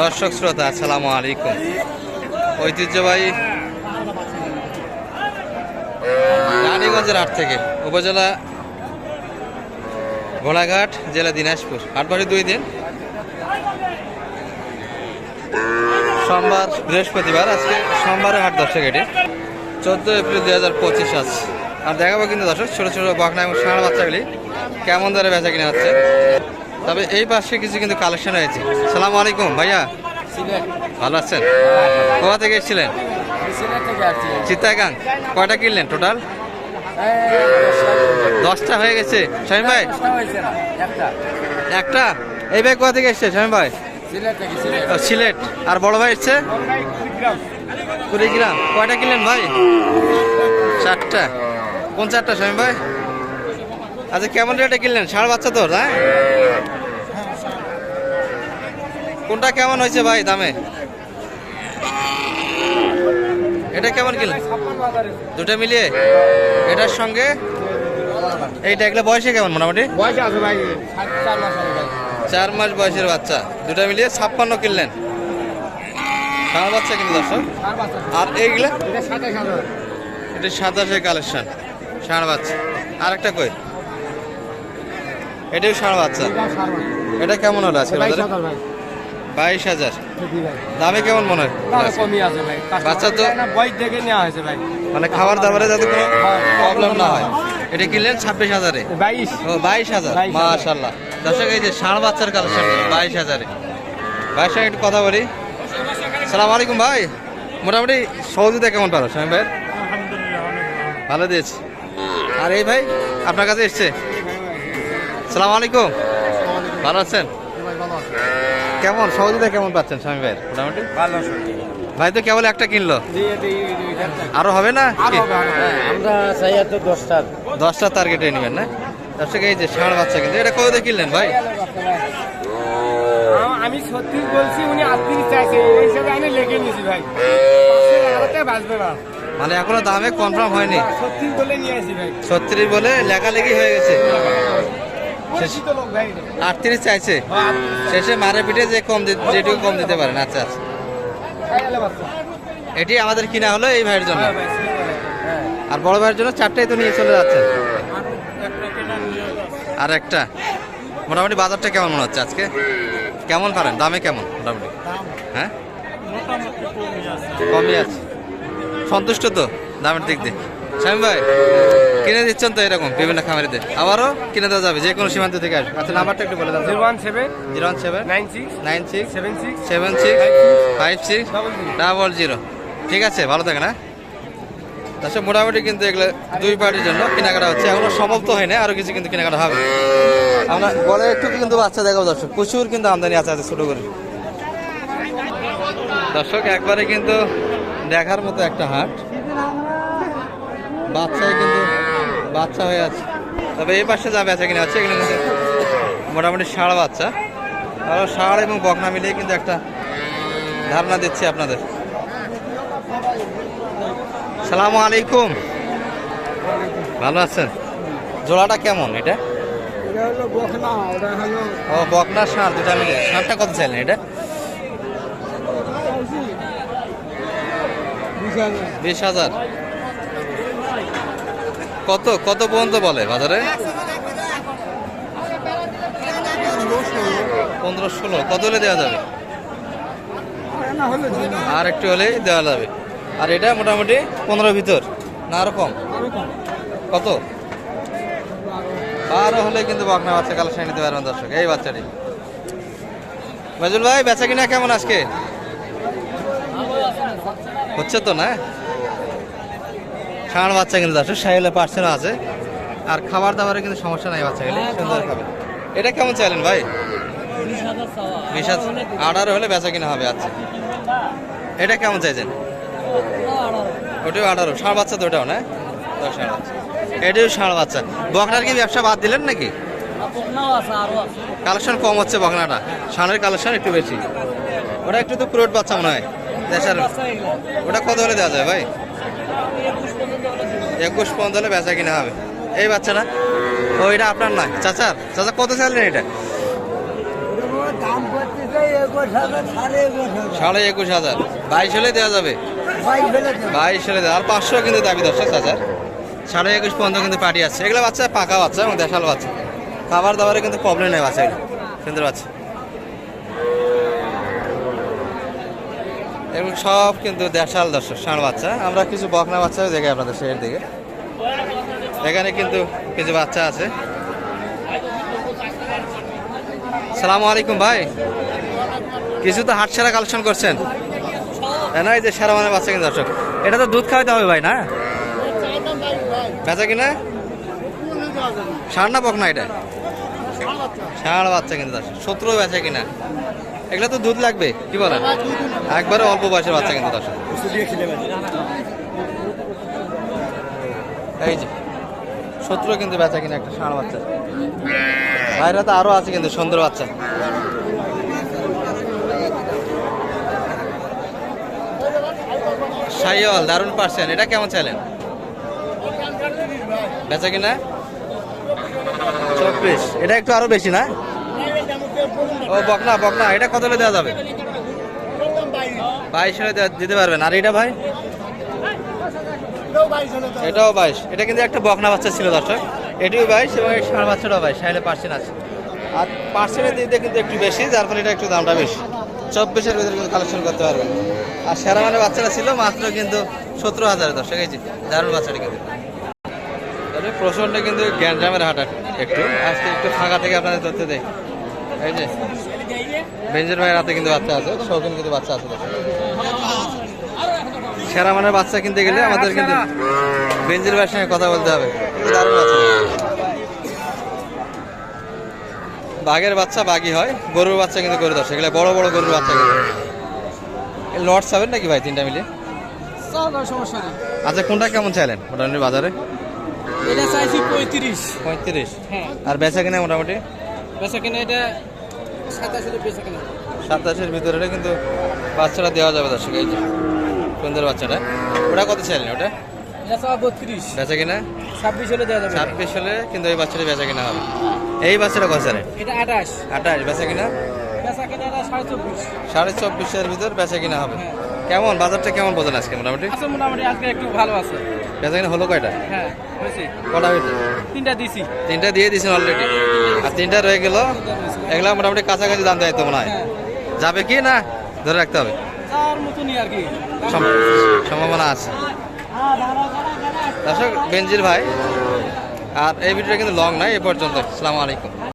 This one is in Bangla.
দর্শক শ্রোতা, আসসালামু আলাইকুম। ঐতিহ্যবাহী রানীগঞ্জের হাট থেকে, উপজেলা ঘোড়াঘাট জেলা দিনাজপুর। হাটবাড়ি দুই দিন। সোমবার, বৃহস্পতিবার, আজকে সোমবারে হাট দর্শক এটি। চোদ্দ এপ্রিল দুই হাজার পঁচিশ আছে আর দেখাবো কিন্তু দর্শক, ছোটো ছোটো বকনা এবং ষাঁড় বাচ্চাগুলি কেমন দরে বেচা কিনা হচ্ছে। তবে এই পাশে কিছু কিন্তু কালেকশন হয়েছে সালাম আলাইকুম ভাইয়া। ভালো আছেন? কোথা থেকে এসেছিলেন? চিত্তাগাং কয়টা কিনলেন টোটাল দশটা হয়ে গেছে। শামীম ভাই? একটা। এই ভাই কোথা থেকে এসছে শামীম ভাই? সিলেট আর বড় ভাই এসছে? কুড়িগ্রাম। কয়টা কিনলেন ভাই? চারটা। কোন চারটা শামীম ভাই? আচ্ছা কেমন রেটে কিনলেন? ষাঁড় বাচ্চা তোর হ্যাঁ কোনটা কেমন হয়েছে ভাই দামে? এটা কেমন কিনলেন? দুটো মিলিয়ে? এটার সঙ্গে? এইটা এগুলো বয়সে কেমন মোটামুটি? চার মাস বয়সের বাচ্চা। দুটো মিলিয়ে ছাপ্পান্ন কিনলেন। ষাঁড় বাচ্চা কিন্তু দর্শক। আর এইগুলো? এটা সাতাশ হাজার। এটা সাতাশের কালেকশন ষাঁড় বাচ্চা। আর একটা কই? এটাও ষাঁড় বাচ্চা। এটা সার কেমন হলো আজকে বাইশ হাজার। বাইশ দামে কেমন মনে হয়? কমই আছে ভাই। বাচ্চা তো- বয়স দেখে নেওয়া হয়েছে ভাই। মানে খাবার দাবারে যাতে কোনো প্রবলেম না হয়। এটা কিনলেন ছাব্বিশ হাজারে? বাইশ। ও বাইশ হাজার। 22,000 মাশাল্লাহ দর্শক এই যে ষাঁড় বাচ্চার কালেকশন বাইশ হাজারে। ভাইয়ের সঙ্গে একটু কথা বলি। সালাম আলাইকুম ভাই। মোটামুটি সহযোগিতা কেমন পারো স্বামী ভাই ভালো দিয়েছি। আর এই ভাই আপনার কাছে এসছে? সালাম আলাইকুম। ভালো আছেন? কেমন? সহযোগিতা কেমন পাচ্ছেন স্বামী ভাই মোটামুটি? ভালো ভাই তো কেবল একটা কিনলো? আরও আরও হবে না? কি? আমরা চাই তো দশটা। দশটা টার্গেটে নেবেন না? দর্শক এই যে ষাঁড় বাচ্চা কিন্তু এটা কিনলেন ভাই? আমি সত্যি বলছি উনি আটত্রিশ চাইছে। এই হিসাবে আমি লেগে নিয়েছি ভাই। বাঁচবে না। মানে এখনও দামে কনফার্ম হয়নি। সত্যি বলে নিয়ে আসি ভাই। ছত্রিশ বলে লেখালেখি হয়ে গেছে। আটত্রিশ চাইছে। 38 শেষে মারে পিঠে যে কম যেটুকু কম দিতে পারেন। আচ্ছা আচ্ছা। এটি আমাদের কিনা হলো এই ভাইয়ের জন্য। আর বড় ভাইয়ের জন্য চারটাই তো নিয়ে চলে যাচ্ছে। আর একটা। মোটামুটি বাজারটা কেমন মনে হচ্ছে আজকে? কেমন পারেন? দামে কেমন? মোটামুটি? হ্যাঁ? কমই আছে। সন্তুষ্ট তো দামের দিক দিয়ে। স্বামী ভাই কিনে দিচ্ছেন তো এরকম বিভিন্ন খামারিতে আবারও কিনে দেওয়া যাবে যে কোনো সীমান্ত থেকে আসবে। আচ্ছা নাম্বারটা একটু বলে দেন zero one seven zero one seven nine six nine six seven six seven six five six double zero. ঠিক আছে ভালো থাকে না তাছাড়া মোটামুটি কিন্তু এগুলো দুই পার্টির জন্য কেনাকাটা হচ্ছে। এখনও সমাপ্ত হয় না আরও কিছু কিন্তু কেনাকাটা হবে। আমরা বলে একটু কিন্তু বাচ্চা দেখাবো দর্শক। প্রচুর কিন্তু আমদানি আছে আছে ছোটো করে। দর্শক একবারে কিন্তু দেখার মতো একটা হাট। বাচ্চায় কিন্তু বাচ্চা হয়ে আছে। তবে এই পাশে যা বেচা কিনা হচ্ছে এখানে কিন্তু মোটামুটি ষাঁড় বাচ্চা। আর ষাঁড় এবং বকনা মিলিয়ে কিন্তু একটা ধারণা দিচ্ছি আপনাদের। সালামু আলাইকুম। ভালো আছেন? জোড়াটা কেমন এটা? ও বকনা ষাঁড় দুটা মিলে ষাঁড়টা কত চাইলেন এটা? বিশ হাজার। কত কত পর্যন্ত বলে বাজারে? পনেরো ষোলো। কত হলে দেওয়া যাবে? হলো আর একটু হলেই দেওয়া যাবে। আর এটা মোটামুটি পনেরো ভিতর, না আরও কম? কত? বারো হলে কিন্তু বকনা বাচ্চা কালেকশন নিতে পারবেন দর্শক, এই বাচ্চাটি। মাজুল ভাই, বেচা কিনা কেমন আজকে? হচ্ছে তো না? ষাঁড় বাচ্চা কিন্তু দর্শক সাইলে পার্সেন্ট আছে। আর খাবার দাবারে কিন্তু সমস্যা নাই বাচ্চা গেলে সুন্দর খাবে এটা কেমন চাইলেন ভাই? বিশ আঠারো হলে বেচা কিনা হবে আচ্ছা। এটা কেমন চাইছেন? ওটাও আঠারো। ষাঁড় বাচ্চা তো ওটাও না? ষাঁড় বাচ্চা। এটাও ষাঁড় বাচ্চা। বকনার কি ব্যবসা বাদ দিলেন নাকি? কালেকশন কম হচ্ছে বকনাটা ষাঁড়ের কালেকশন একটু বেশি। ওটা একটু তো ক্রোট বাচ্চা মনে হয়। দেশের ওটা কত হলে দেওয়া যায় ভাই? একুশ পর্যন্ত হলে বেচা কিনা হবে। এই বাচ্চাটা? ও আপনার না? চাচার চাচা কত চাইলেন এটা? সাড়ে একুশ হাজার। বাইশ হলে দেওয়া যাবে। বাইশ হলে দেওয়া আর পাঁচশো কিন্তু দাবি দর্শক হাজার সাড়ে একুশ পর্যন্ত কিন্তু পার্টি আছে। এগুলো বাচ্চা পাকা বাচ্চা এবং দেশাল বাচ্চা। খাবার দাবারে কিন্তু প্রবলেম নেই বাচ্চা এগুলো। সুন্দর বাচ্চা। এবং সব কিন্তু দেশাল দর্শক, ষাঁড় বাচ্চা। আমরা কিছু বকনা বাচ্চা দেখে আপনাদের সেই দিকে। এখানে কিন্তু কিছু বাচ্চা আছে। সালাম আলাইকুম ভাই। কিছু তো হাট সেরা কালেকশন করছেন। না, এই যে সেরা মানে বাচ্চা কিন্তু দর্শক। এটা তো দুধ খাওয়াতে হবে ভাই, না? বেচা কিনা? ষাঁড় না বক না এটা? ষাঁড় বাচ্চা। কিন্তু দর্শক। সতেরো বেচা কিনা। এগুলো তো দুধ লাগবে, কি বলেন? একবারে অল্প বয়সের বাচ্চা কিন্তু দর্শক। এই যে সতেরো কিন্তু বেচা কিনা একটা ষাঁড় বাচ্চা। বাইরে তো আরও আছে কিন্তু, সুন্দর বাচ্চা। সাইওয়াল দারুণ পারছেন। এটা কেমন চাইলেন বেচা কিনা? চব্বিশ। এটা একটু আরও বেশি না? ও, বকনা বকনা, এটা কত হলে দেওয়া যাবে? বাইশ হলে দিতে পারবেন। আর এটা ভাই? এটাও বাইশ। এটা কিন্তু একটা বকনা বাচ্চা ছিল, দর্শক। এটিও বাইশ এবং এই ষাঁড় বাচ্চাটাও বাইশ। সাইডে পার্সেন্ট আছে। আর পার্সেন্টের দিক কিন্তু একটু বেশি, যার ফলে এটা একটু দামটা বেশি। চব্বিশের ভিতরে কিন্তু কালেকশন করতে পারবেন। আর সেরা মানে বাচ্চারা ছিল মাত্র কিন্তু সতেরো হাজার, দর্শক, এই যে দারুণ বাচ্চাটা কিন্তু। তবে প্রচণ্ড কিন্তু গ্যান্ড্রামের হাট একটু। আজকে একটু ফাঁকা থেকে আপনাদের ধরতে দেয় এই যে বেঞ্জের ভাইয়ের হাতে কিন্তু বাচ্চা আছে শৌখিন কিন্তু বাচ্চা আছে সেরা মানের বাচ্চা কিনতে গেলে আমাদের কিন্তু বেঞ্জির ভাইয়ের সঙ্গে কথা বলতে হবে। দারুণ বাঘের বাচ্চা বাঘই হয় গরুর বাচ্চা কিন্তু গরু দর্শক এগুলো বড় বড় গরুর বাচ্চা কিন্তু। লট সাবেন নাকি ভাই তিনটা মিলে সমস্যা নেই। আচ্ছা কোনটা কেমন চাইলেন মোটামুটি বাজারে? এটা চাইছি পঁয়ত্রিশ। পঁয়ত্রিশ। হ্যাঁ। আর বেচা কিনা মোটামুটি? বেচা কিনা এটা সাতাশ হলে বেচা কিনা। সাতাশের ভিতরে কিন্তু বাচ্চাটা দেওয়া যাবে দর্শক এই যে সুন্দর বাচ্চাটা। ওটা কত চাইলেন ওটা বত্রিশ। বেচা কিনা? ছাব্বিশ হলে দেওয়া যাবে। ছাব্বিশ হলে কিন্তু এই বাচ্চাটা বেচা কিনা হবে। এই বাচ্চাটা কত এটা আঠাশ। আঠাশ বেচা কিনা? বেচা কিনা সাড়ে চব্বিশ। সাড়ে চব্বিশের ভিতর বেচা কিনা হবে। কেমন? বাজারটা কেমন বোঝেন আজকে মোটামুটি? মোটামুটি আজকে একটু ভালো আছে। বেচা কিনা হলো কয়টা? হ্যাঁ হয়েছে। কটা হয়েছে? তিনটা দিছি। তিনটা দিয়ে দিয়েছেন অলরেডি আর তিনটা রয়ে গেল? এগুলা মোটামুটি কাছাকাছি দাম দেয় তো মনে হয়। যাবে কি না? ধরে রাখতে হবে। তার মতনই আর কি। সম্ভাবনা আছে। দর্শক বেঞ্জির ভাই আর এই ভিডিওটা কিন্তু লং নাই এ পর্যন্ত। আসসালামু আলাইকুম।